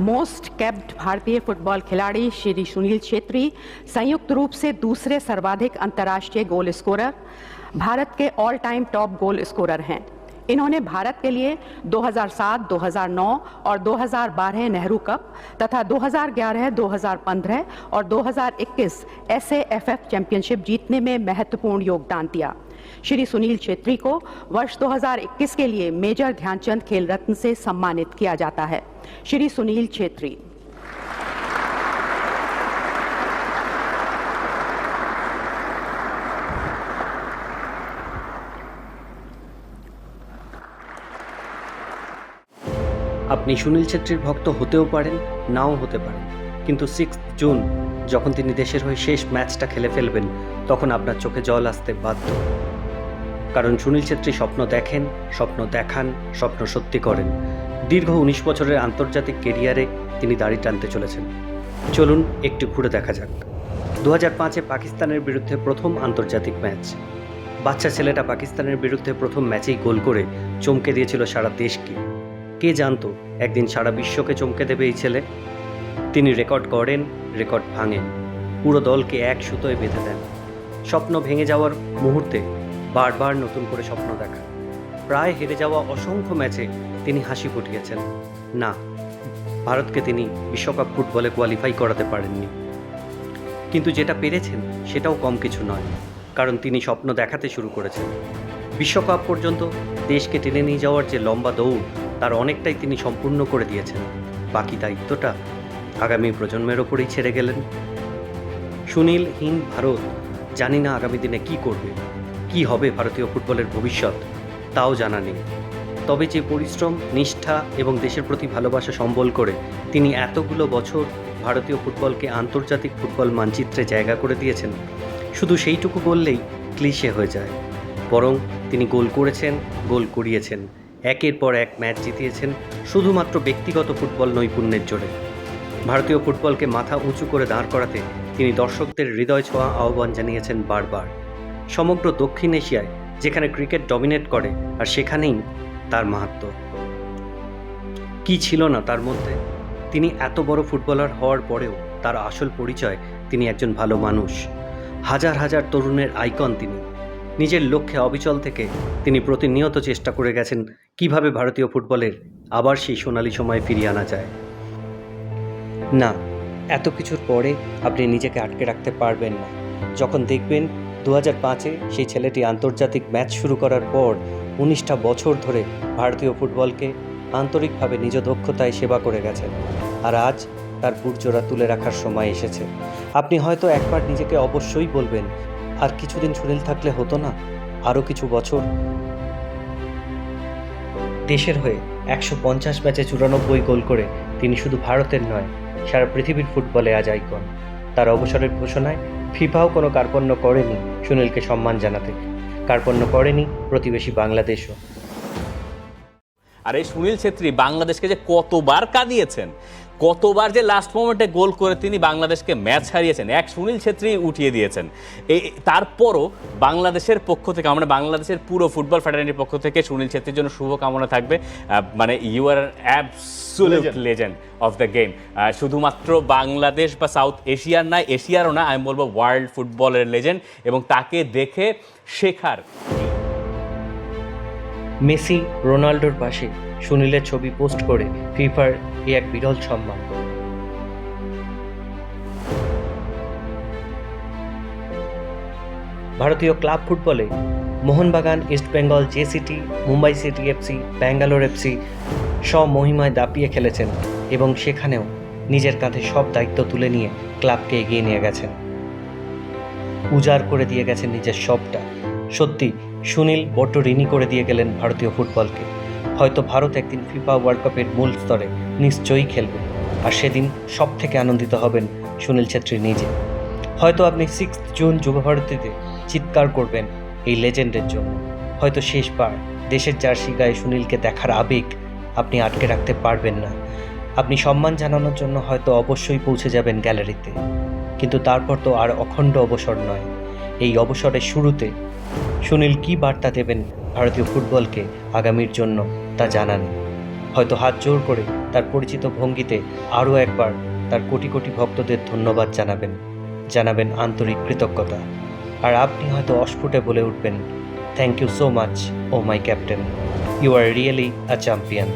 Most capped भारतीय football खिलाड़ी श्री सुनील छेत्री संयुक्त रूप से दूसरे सर्वाधिक अंतर्राष्ट्रीय गोल स्कोरर भारत के all time top goal scorer हैं। इन्होंने भारत के लिए 2007, 2009 और 2012 नेहरू कप तथा 2011, 2015 और 2021 एसएएफएफ चैंपियनशिप जीतने में महत्वपूर्ण योगदान दिया। श्री सुनील छेत्री को वर्ष 2021 के लिए मेजर ध्यानचंद खेल रत्न से सम्मानित किया जाता है श्री सुनील छेत्री আপনি সুনীল ছেত্রীর ভক্ত হতেও পারেন নাও হতে পারেন কিন্তু সিক্স জুন যখন তিনি দেশের হয়ে শেষ ম্যাচটা খেলে ফেলবেন তখন আপনার চোখে জল আসতে বাধ্য কারণ সুনীল ছেত্রী স্বপ্ন দেখেন, স্বপ্ন দেখান, স্বপ্ন সত্যি করেন। দীর্ঘ উনিশ বছরের আন্তর্জাতিক কেরিয়ারে তিনি দাড়ি টানতে চলেছেন। চলুন একটু ঘুরে দেখা যাক। দু হাজার পাঁচে পাকিস্তানের বিরুদ্ধে প্রথম আন্তর্জাতিক ম্যাচ। বাচ্চা ছেলেটা পাকিস্তানের বিরুদ্ধে প্রথম ম্যাচেই গোল করে চমকে দিয়েছিল সারা দেশকে। কে জানতো, একদিন সারা বিশ্বকে চমকে দেবে এই ছেলে? তিনি রেকর্ড করেন রেকর্ড ভাঙেন। পুরো দলকে এক সুতোয় বেঁধে দেন। স্বপ্ন ভেঙে যাওয়ার মুহূর্তে বারবার নতুন করে স্বপ্ন দেখা। প্রায় হেরে যাওয়া অসংখ্য ম্যাচে তিনি হাসি ফুটিয়েছেন। না, ভারতকে তিনি বিশ্বকাপ ফুটবলে কোয়ালিফাই করাতে পারেননি। কিন্তু যেটা পেরেছেন, সেটাও কম কিছু নয়, কারণ তিনি স্বপ্ন দেখাতে শুরু করেছেন। বিশ্বকাপ পর্যন্ত দেশকে টেনে নিয়ে যাওয়ার যে লম্বা দৌড়, তার অনেকটাই তিনি সম্পূর্ণ করে দিয়েছেন। বাকি দায়িত্বটা আগামী প্রজন্মের ওপরেই ছেড়ে গেলেন। সুনীল হীন ভারত, জানি না আগামী দিনে কি করবে। কি হবে ভারতীয় ফুটবলের ভবিষ্যৎ, তাও জানা নেই। তবে যে পরিশ্রম, নিষ্ঠা এবং দেশের প্রতি ভালোবাসা সম্বল করে তিনি এতগুলো বছর ভারতীয় ফুটবলকে আন্তর্জাতিক ফুটবল মানচিত্রে জায়গা করে দিয়েছেন, শুধু সেইটুকু বললেই ক্লিশে হয়ে যায়। বরং তিনি গোল করেছেন, গোল করিয়েছেন, একের পর এক ম্যাচ জিতিয়েছেন শুধুমাত্র ব্যক্তিগত ফুটবল নৈপুণ্যের জোরে। ভারতীয় ফুটবলকে মাথা উঁচু করে দাঁড় করাতে তিনি দর্শকদের হৃদয় ছোঁয়া আহ্বান জানিয়েছেন বারবার। সমগ্র দক্ষিণ এশিয়ায় যেখানে ক্রিকেট ডমিনেট করে আর সেখানেই তার মাহাত্ম্য কি ছিল না তার মধ্যে? তিনি এত বড় ফুটবলার হওয়ার পরেও তার আসল পরিচয় তিনি একজন ভালো মানুষ। হাজার হাজার তরুণের আইকন তিনি। নিজের লক্ষ্যে অবিচল থেকে তিনি প্রতিনিয়ত চেষ্টা করে গেছেন কীভাবে ভারতীয় ফুটবলের আবার সেই সোনালি সময় ফিরিয়ে আনা যায়। না, এত কিছুর পরে আপনি নিজেকে আটকে রাখতে পারবেন না। যখন দেখবেন দু পাঁচে সেই ছেলেটি আন্তর্জাতিক ম্যাচ শুরু করার পর উনিশটা বছর ধরে ভারতীয় ফুটবলকে আন্তরিকভাবে নিজ দক্ষতায় সেবা করে গেছেন। আর আজ তার বুটজোড়া তুলে রাখার সময় এসেছে। আপনি হয়তো একবার নিজেকে অবশ্যই বলবেন, আর কিছুদিন সুনীল থাকলে হতো না? আরও কিছু বছর? দেশের হয়ে একশো পঞ্চাশ ম্যাচে চুরানব্বই গোল করে তিনি শুধু ভারতের নয়, সারা পৃথিবীর ফুটবলে আজ আইকন। তার অবসরের ঘোষণায় ফিফাও কোনো কার্পণ্য করেনি সুনীলকে সম্মান জানাতে। কার্পণ্য করেনি প্রতিবেশী বাংলাদেশও। আর এই সুনীল ছেত্রী, বাংলাদেশকে যে কতবার কাঁদিয়েছেন? কতবার যে লাস্ট মোমেন্টে গোল করে তিনি বাংলাদেশকে ম্যাচ হারিয়েছেন এক সুনীল ছেত্রী উঠিয়ে দিয়েছেন। এই তারপরও বাংলাদেশের পক্ষ থেকে আমরা বাংলাদেশের পুরো ফুটবল ফেডারেশনের পক্ষ থেকে সুনীল ছেত্রীর জন্য শুভকামনা থাকবে। মানে you are absolute legend of the game শুধুমাত্র বাংলাদেশ বা সাউথ এশিয়ার না এশিয়ারও না আমি বলব ওয়ার্ল্ড ফুটবলের লেজেন্ড এবং তাকে দেখে শেখার। মেসি রোনাল্ডোর পাশে। সুনীলের ছবি পোস্ট করে ফিফার এ এক বিরল সম্মান। ভারতীয় ক্লাব ফুটবলে Mohun Bagan East Bengal JCT Mumbai city FC, Bangalore FC স্বমহিমায় দাপিয়ে খেলেছেন এবং সেখানেও নিজের কাঁধে সব দায়িত্ব তুলে নিয়ে ক্লাবকে এগিয়ে নিয়ে গেছেন। উজাড় করে দিয়ে গেছেন নিজের সবটা। সত্যি, সুনীল বড্ড ঋণী করে দিয়ে গেলেন ভারতীয় ফুটবলকে। হয়তো ভারত একদিন ফিফা ওয়ার্ল্ড কাপের মূল স্তরে নিশ্চয়ই খেলবে। আর সেদিন সব থেকে আনন্দিত হবেন সুনীল ছেত্রী নিজে। হয়তো আপনি সিক্স জুন যুবভারতীতে চিৎকার করবেন এই লেজেন্ডের জন্য। হয়তো শেষবার দেশের জার্সি গায়ে সুনীলকে দেখার আবেগ আপনি আটকে রাখতে পারবেন না। আপনি সম্মান জানানোর জন্য হয়তো অবশ্যই পৌঁছে যাবেন গ্যালারিতে। কিন্তু তারপর তো আর অখণ্ড অবসর নয়। এই অবসরের শুরুতে সুনীল কী বার্তা দেবেন ভারতীয় ফুটবলকে আগামীর জন্য? তা জানান। হয়তো হাত জোর করে তার পরিচিত ভঙ্গিতে আরও একবার তার কোটি কোটি ভক্তদের ধন্যবাদ জানাবেন। জানাবেন আন্তরিক কৃতজ্ঞতা। আর আপনি হয়তো অস্ফুটে বলে উঠবেন thank you so much oh my captain you are really a champion